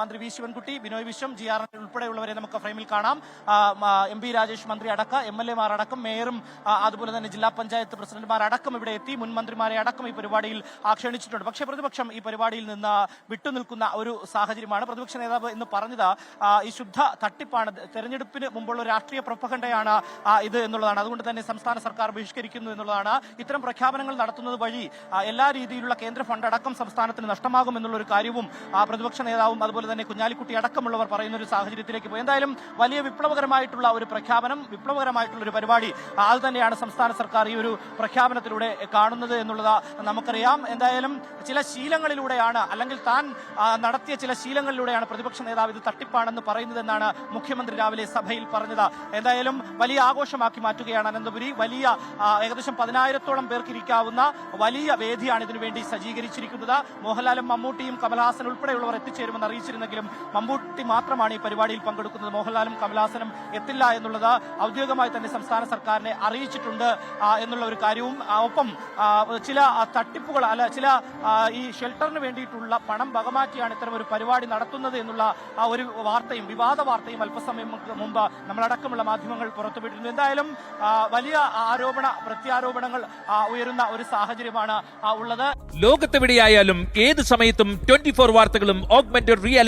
മന്ത്രി V Sivankutty Binoy Viswam G R ഉൾപ്പെടെയുള്ളവരെ നമുക്ക് ഫ്രെയിമിൽ കാണാം. എം പി രാജേഷ് മന്ത്രി അടക്കം എം എൽ എമാർ അടക്കം മേയറും അതുപോലെ തന്നെ ജില്ലാ പഞ്ചായത്ത് പ്രസിഡന്റുമാർ അടക്കം ഇവിടെ എത്തി. മുൻ മന്ത്രിമാരെ അടക്കം ഈ പരിപാടിയിൽ ക്ഷണിച്ചിട്ടുണ്ട് പക്ഷേ പ്രതിപക്ഷം ഈ പരിപാടിയിൽ നിന്ന് വിട്ടുനിൽക്കുന്ന ഒരു സാഹചര്യമാണ്. പ്രതിപക്ഷ നേതാവ് എന്ന് പറഞ്ഞത് ഈ ശുദ്ധ തട്ടിപ്പാണ്. തെരഞ്ഞെടുപ്പിന് മുമ്പുള്ള രാഷ്ട്രീയ പ്രൊപ്പകണ്ടയാണ് ഇത് എന്നുള്ളതാണ്. അതുകൊണ്ട് തന്നെ സംസ്ഥാന സർക്കാർ ബഹിഷ്കരിക്കുന്നു എന്നുള്ളതാണ്. ഇത്തരം പ്രഖ്യാപനങ്ങൾ നടത്തുന്നത് വഴി എല്ലാ രീതിയിലുള്ള കേന്ദ്ര ഫണ്ട് അടക്കം സംസ്ഥാനത്തിന് നഷ്ടമാകും എന്നുള്ള ഒരു കാര്യവും പ്രതിപക്ഷ നേതാവും അതുപോലെ തന്നെ കുഞ്ഞാലിക്കുട്ടി അടക്കമുള്ളവർ പറയുന്ന ഒരു സാഹചര്യത്തിലേക്ക് പോയി. എന്തായാലും വലിയ വിപ്ലവകരമായിട്ടുള്ള ഒരു പ്രഖ്യാപനം വിപ്ലവകരമായിട്ടുള്ള ഒരു പരിപാടി അത് തന്നെയാണ് സംസ്ഥാന സർക്കാർ ഈ ഒരു പ്രഖ്യാപനത്തിലൂടെ കാണുന്നത് എന്നുള്ളത് നമുക്കറിയാം. എന്തായാലും ചില ശീലങ്ങളിലൂടെയാണ് അല്ലെങ്കിൽ താൻ നടത്തിയ ചില ശീലങ്ങളിലൂടെയാണ് പ്രതിപക്ഷ നേതാവ് ഇത് തട്ടിപ്പാണെന്ന് പറയുന്നതെന്നാണ് മുഖ്യമന്ത്രി രാവിലെ സഭയിൽ പറഞ്ഞത്. എന്തായാലും വലിയ ആഘോഷമാക്കി മാറ്റുകയാണ് അനന്തപുരി. വലിയ ഏകദേശം പതിനായിരത്തോളം പേർക്കിരിക്കാവുന്ന വലിയ വേദിയാണ് ഇതിനുവേണ്ടി സജ്ജീകരിച്ചിരിക്കുന്നത്. മോഹൻലാലും മമ്മൂട്ടിയും കമൽഹാസൻ ഉൾപ്പെടെയുള്ളവർ എത്തിച്ചേരുമെന്ന് അറിയിച്ചിരുന്നെങ്കിലും മമ്മൂട്ടി മാത്രമാണ് ഈ പരിപാടിയിൽ പങ്കെടുക്കുന്നത്. മോഹൻലാലും കമലാസനും എത്തില്ല എന്നുള്ളത് ഔദ്യോഗികമായി തന്നെ സംസ്ഥാന സർക്കാരിനെ അറിയിച്ചിട്ടുണ്ട് എന്നുള്ള ഒരു കാര്യവും ഒപ്പം ചില തട്ടിപ്പുകൾ അല്ല ചില ഈ ഷെൽട്ടറിന് വേണ്ടിയിട്ടുള്ള പണം വകമാറ്റിയാണ് ഇത്തരം ഒരു പരിപാടി നടത്തുന്നത് എന്നുള്ള ഒരു വാർത്തയും വിവാദ വാർത്തയും അല്പസമയം മുമ്പ് നമ്മളടക്കമുള്ള മാധ്യമങ്ങൾ പുറത്തുവിട്ടിരുന്നു. എന്തായാലും വലിയ ആരോപണ പ്രത്യാരോപണങ്ങൾ ഉയരുന്ന ഒരു സാഹചര്യമാണ് ഉള്ളത്. ലോകത്തെവിടെയായാലും ഏത് സമയത്തും ട്വന്റി ഫോർ വാർത്തകളും ഓഗ്മെന്റഡ് റിയാലിറ്റി